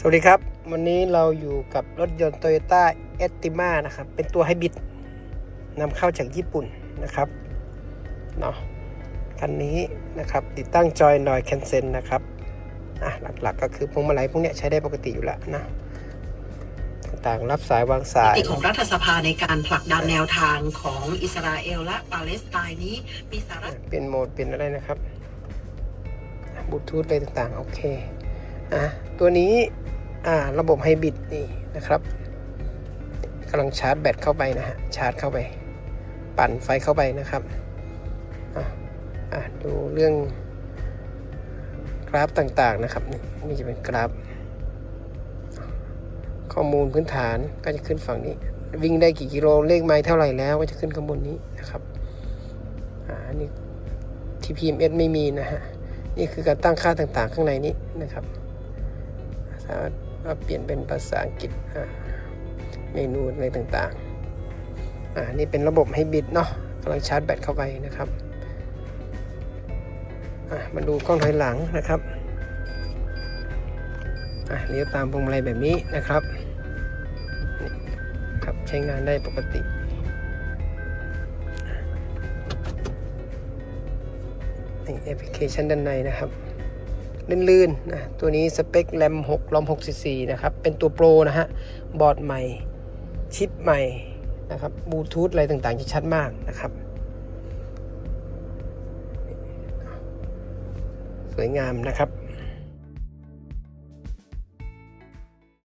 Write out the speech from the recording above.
สวัสดีครับ วันนี้เราอยู่กับรถยนต์ Toyota e t i m a นะครับ เป็นตัวไฮบริดนำเข้าจากญี่ปุ่นนะครับเนาะคันนี้นะครับติดตั้งจอยนอยแคนเซนนะครับอะหลักๆก็คือพวงมาลัยพวกเนี้ยใช้ได้ปกติอยู่แล้วนะ ต่างๆรับสายวางสายมติของรัฐสภาในการผลักดันแนวทางของอิสราเอลและปาเลสไตน์นี้มีสาระเป็นโหมดเป็นอะไรนะครับบลูทูธอะไรต่างๆ โอเคอะตัวนี้ อ่าระบบไฮบริดนี่นะครับกำลังชาร์จแบตเข้าไปนะฮะชาร์จเข้าไป ปั่นไฟเข้าไปนะครับอะอะดูเรื่องกราฟต่างๆนะครับนี่นี่จะเป็นกราฟ ข้อมูลพื้นฐานก็จะขึ้นฝั่งนี้ วิ่งได้กี่กิโลเลขไมล์เท่าไหร่แล้วก็จะขึ้นข้างบนนี้นะครับอ่าอันนี้ TPMS ไม่มีนะฮะ นี่คือการตั้งค่าต่างๆ ข้างในนี้นะครับสามารถ เปลี่ยนเป็นภาษาอังกฤษเมนูอะไรต่างๆอ่านี่เป็นระบบให้บิดเนาะกำลังชาร์จแบตเข้าไปนะครับมาดูกล้องถอยหลังนะครับเลี้ยวตามพวงมาลัยแบบนี้นะครับครับใช้งานได้ปกตินี่แอปพลิเคชันด้านในนะครับ ลื่นๆนะตัวนี้สเปคแรม6ลอม6 4นะครับ เป็นตัวโปรนะฮะ บอร์ดใหม่ ชิปใหม่นะครับบลูทูธอะไรต่างๆที่ชัดมากนะครับ สวยงามนะครับ